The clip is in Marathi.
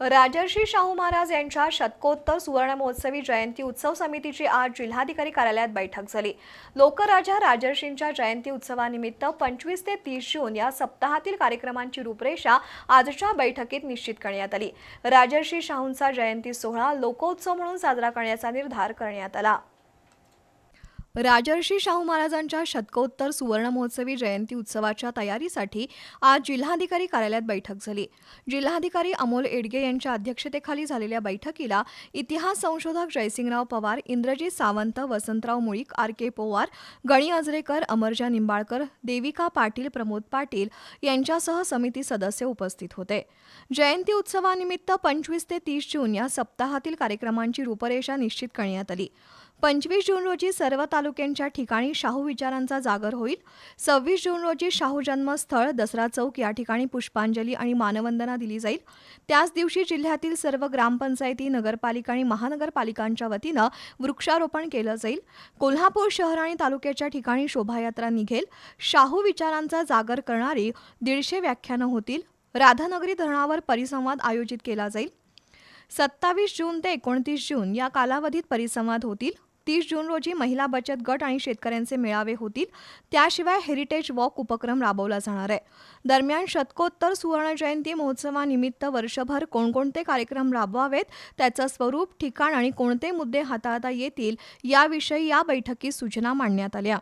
राजर्षी शाहू महाराज यांच्या शतकोत्तर सुवर्णमहोत्सवी जयंती उत्सव समितीची आज जिल्हाधिकारी कार्यालयात बैठक झाली. लोकराजा राजर्षींच्या जयंती उत्सवानिमित्त पंचवीस ते तीस जून या सप्ताहातील कार्यक्रमांची रूपरेषा आजच्या बैठकीत निश्चित करण्यात आली. राजर्षी शाहूंचा जयंती सोहळा लोकोत्सव म्हणून साजरा करण्याचा निर्धार करण्यात आला. राजर्षी शाहू महाराजांच्या शतकोत्तर सुवर्णमहोत्सवी जयंती उत्सवाच्या तयारीसाठी आज जिल्हाधिकारी कार्यालयात बैठक झाली. जिल्हाधिकारी अमोल एडगे यांच्या अध्यक्षतेखाली झालेल्या बैठकीला इतिहास संशोधक जयसिंगराव पवार इंद्रजीत सावंत वसंतराव मुळीक आर के पोवार गणी अजरेकर अमरजा निंबाळकर देविका पाटील प्रमोद पाटील यांच्यासह समिती सदस्य उपस्थित होते. जयंती उत्सवानिमित्त पंचवीस ते तीस जून या सप्ताहातील कार्यक्रमांची रूपरेषा निश्चित करण्यात आली. पंचवीस जून रोजी सर्व तालुक्यांच्या ठिकाणी शाहू विचारांचा जागर होईल. सव्वीस जून रोजी शाहू जन्मस्थळ दसरा चौक या ठिकाणी पुष्पांजली आणि मानवंदना दिली जाईल. त्याच दिवशी जिल्ह्यातील सर्व ग्रामपंचायती नगरपालिका आणि महानगरपालिकांच्या वतीनं वृक्षारोपण केलं जाईल. कोल्हापूर शहर आणि तालुक्याच्या ठिकाणी शोभायात्रा निघेल. शाहू विचारांचा जागर करणारी दीडशे व्याख्यानं होतील. राधानगरी धरणावर परिसंवाद आयोजित केला जाईल. सत्तावीस जून ते एकोणतीस जून या कालावधीत परिसंवाद होतील. तीस जून रोजी महिला बचत गट आणि शेतकऱ्यांचे मेळावे होतील. त्याशिवाय हेरिटेज वॉक उपक्रम राबवला जाणार आहे. दरम्यान शतकोत्तर सुवर्ण जयंती महोत्सवानिमित्त वर्षभर कोणकोणते कार्यक्रम राबवावेत त्याचं स्वरूप ठिकाण आणि कोणते मुद्दे हाताळता येतील याविषयी या बैठकीत सूचना मांडण्यात आल्या.